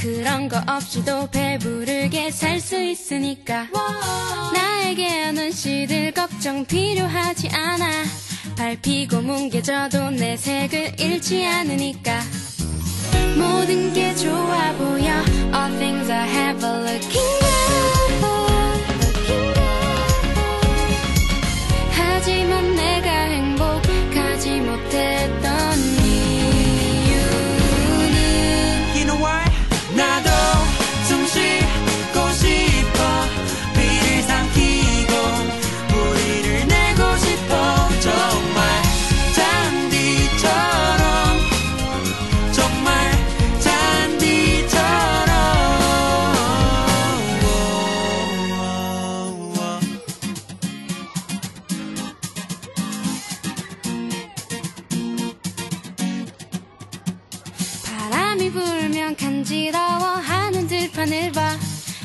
그런 거 없이도 배부르게 살 수 있으니까. 나에게 눈시들 걱정 필요하지 않아. 밟히고 뭉개져도 내 색을 잃지 않으니까. 모든 게 좋아 보여. All things I have are looking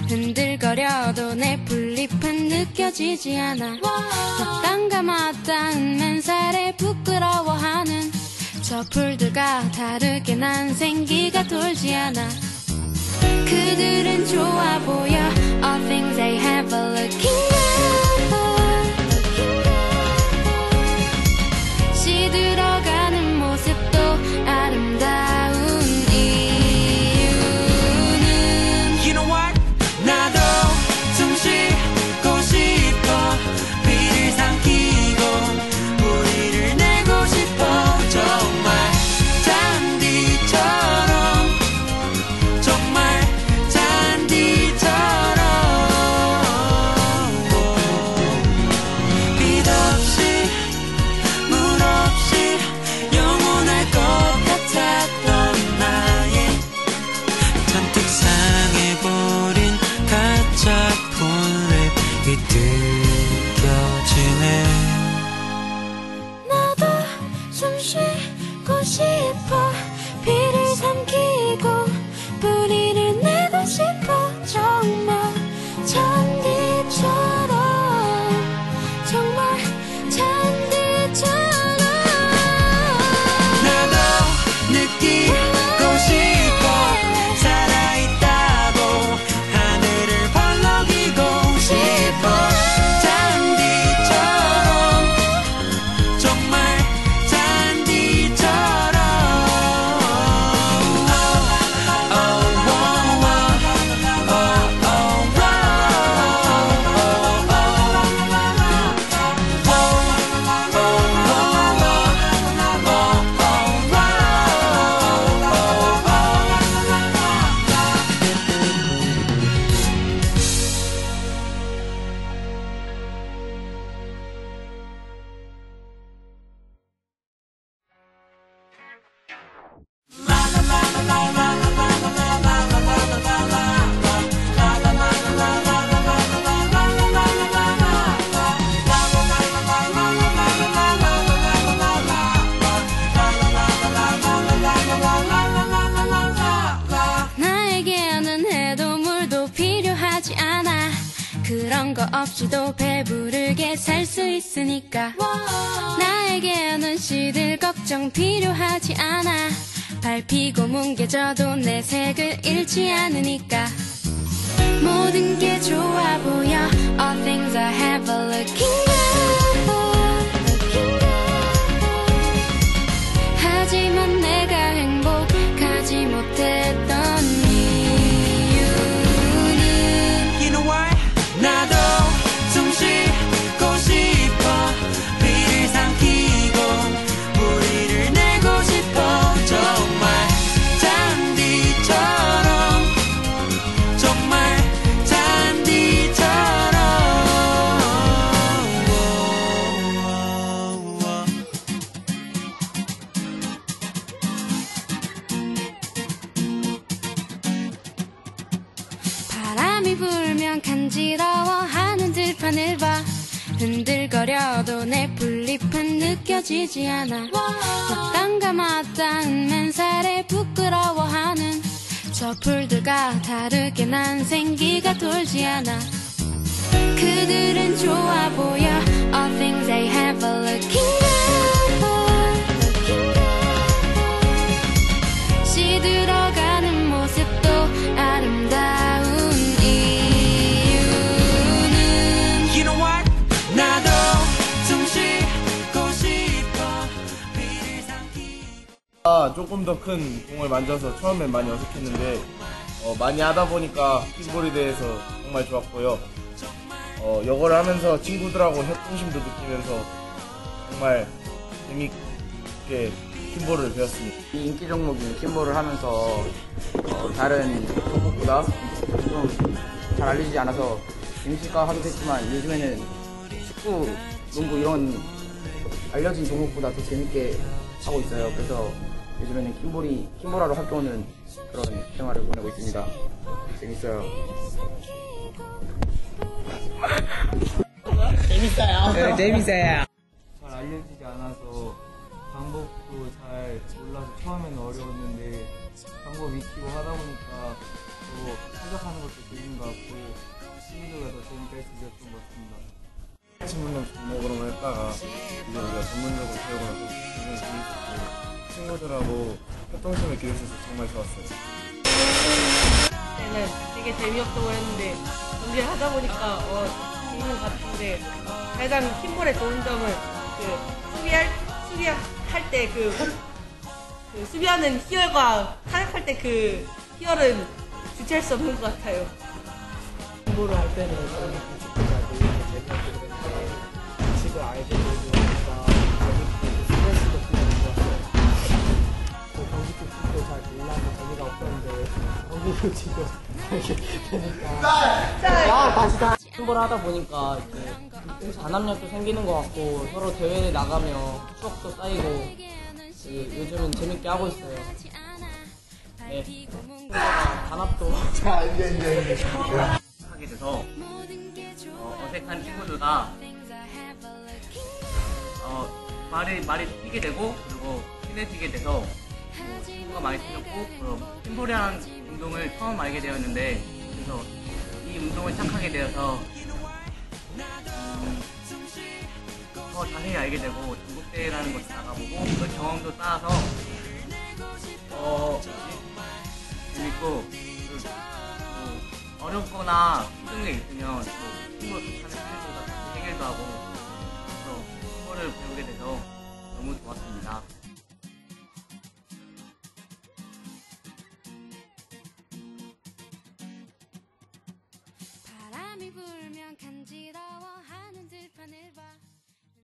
흔들거려도 내 풀잎은 느껴지지 않아. 맞단가 맞닿은 맨살에 부끄러워하는 저 풀들과 다르게 난 생기가 돌지 않아 없이도 배부르게 살 수 있으니까. 나에게는 시들 걱정 필요하지 않아. 밟히고 뭉개져도 내 색을 잃지 않으니까. 모든 게 좋아 보여. All things I have are looking 바람이 불면 간지러워하는 들판을 봐. 흔들거려도 내 풀잎은 느껴지지 않아. 맞단가 맞닿은 맨살에 부끄러워하는 저 풀들과 다르게 난 생기가 돌지 않아. 그들은 좋아 보여. All things they have are looking good 시들어 아, 조금 더 큰 공을 만져서 처음엔 많이 어색했는데 어, 많이 하다 보니까 핀볼에 대해서 정말 좋았고요. 어, 이거를 하면서 친구들하고 협동심도 느끼면서 정말 재밌게 핀볼을 배웠습니다. 이 인기 종목인 킴볼을 하면서 어, 다른 종목보다 좀 잘 알려지지 않아서 재밌을까 하기도 했지만 요즘에는 축구, 농구 이런 알려진 종목보다 더 재밌게 하고 있어요. 그래서 요즘에는 킴볼이 킴볼하러 학교 오는 그런 생활을 보내고 있습니다. 재밌어요. 재밌어요. 네, 재밌어요. 잘 알려지지 않아서 방법도 잘 몰라서 처음에는 어려웠는데 방법 익히고 하다 보니까 또 생각하는 것도 재밌는 것 같고 친구들과 더 재밌게 할수 있었던 것 같습니다. 친구는 종목으로만 했다가 이제 우리가 전문적으로 배우고 나서 굉장히 재밌었고 친구들하고 협동심을 기를 수 있어서 정말 좋았어요. 때는 되게 재미없다고 했는데 경기 하다 보니까 어, 재밌는 것 같은데 가장 팀볼의 좋은 점은 그 수비할 수비할 때그 수비하는 희열과 타격할 때 그 희열은 주체할 수 없는 것 같아요. 공부를 할 때는 저는 규칙도 잘 모르고 재미없게 그랬는데 규칙을 알게 재밌고 규칙도 잘 몰라서 재미가 없었는데 경기 규칙도 알게 되니까 팀볼 하다 보니까 이제 단합력도 생기는 것 같고 서로 대회에 나가며 추억도 쌓이고 그 요즘은 재밌게 하고 있어요. 네. 단합도 하게 돼서 어, 어색한 친구들과 어, 말이 말이 튀게 되고 그리고 친해지게 돼서 뭐 친구가 많이 생겼고 그리고 팀볼이라는 운동을 처음 알게 되었는데 그래서 이 운동을 시작하게 되어서 음, 더 자세히 알게 되고 전국대회라는 것도 나가보고 그 경험도 쌓아서 어 재밌고 그, 뭐 어렵거나 힘든 게 있으면 또 친구가 괜찮은 친구가 같이 해결도 하고 그래서 그거를 배우게 돼서 너무 좋았습니다.